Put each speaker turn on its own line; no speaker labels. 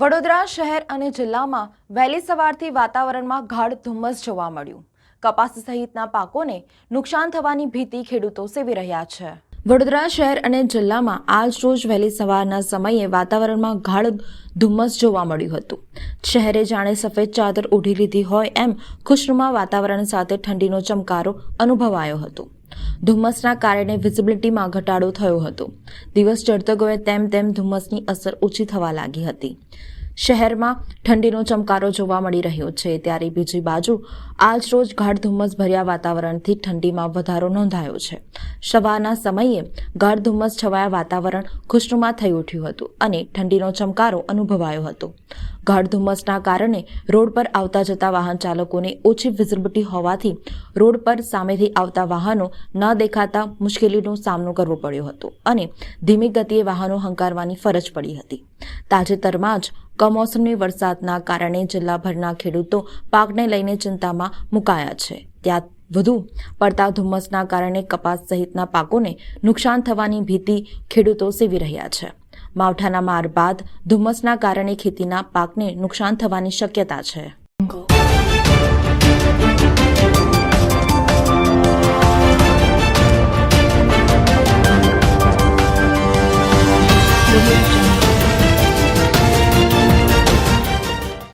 વડોદરા શહેર અને જિલ્લામાં વહેલી સવારથી વાતાવરણમાં ગાઢ ધુમ્મસ જોવા મળ્યું. કપાસ સહિતના પાકોને નુકસાન થવાની ભીતિ ખેડૂતો સેવી રહ્યા છે. વડોદરા શહેર અને જિલ્લામાં આજ રોજ વહેલી સવારના સમયે વાતાવરણમાં ગાઢ ધુમ્મસ જોવા મળ્યું હતું. શહેરે જાણે સફેદ ચાદર ઓઢી લીધી હોય એમ ખુશનુમા વાતાવરણ સાથે ઠંડીનો ચમકારો અનુભવાયો હતો. ધુમ્મસના કારણે વિઝિબિલિટીમાં ઘટાડો થયો હતો. દિવસ ચડતો ગયો તેમ તેમ ધુમ્મસની અસર ઓછી થવા લાગી હતી. શહેરમાં ઠંડીનો ચમકારો જોવા મળી રહ્યો છે. ત્યારે બીજી બાજુ આજ રોજ ગાઢ ધુમ્મસ ભર્યા વાતાવરણથી ઠંડીમાં વધારો નોંધાયો છે. સવારના સમયે ગાઢ ધુમ્મસ છવાયા વાતાવરણ ખુશનુમા થઈ ઉઠ્યું હતું અને ઠંડીનો ચમકારો અનુભવાયો હતો. ગાઢ ધુમ્મસના કારણે રોડ પર આવતા જતા વાહન ચાલકોને ઓછી વિઝિબિલિટી હોવાથી રોડ પર સામેથી આવતા વાહનો ન દેખાતા મુશ્કેલીનો સામનો કરવો પડ્યો હતો અને ધીમી ગતિએ વાહનો હંકારવાની ફરજ પડી હતી. તાજેતરમાં જ કમોસમી વરસાદના કારણે જિલ્લાભરના ખેડૂતો પાકને લઈને ચિંતામાં મુકાયા છે. ત્યાં વધુ પડતા ધુમ્મસના કારણે કપાસ સહિતના પાકોને નુકસાન થવાની ભીતિ ખેડૂતો સેવી રહ્યા છે. માવઠાના માર બાદ ધુમ્મસના કારણે ખેતીના પાકને નુકસાન થવાની શક્યતા છે Thank you.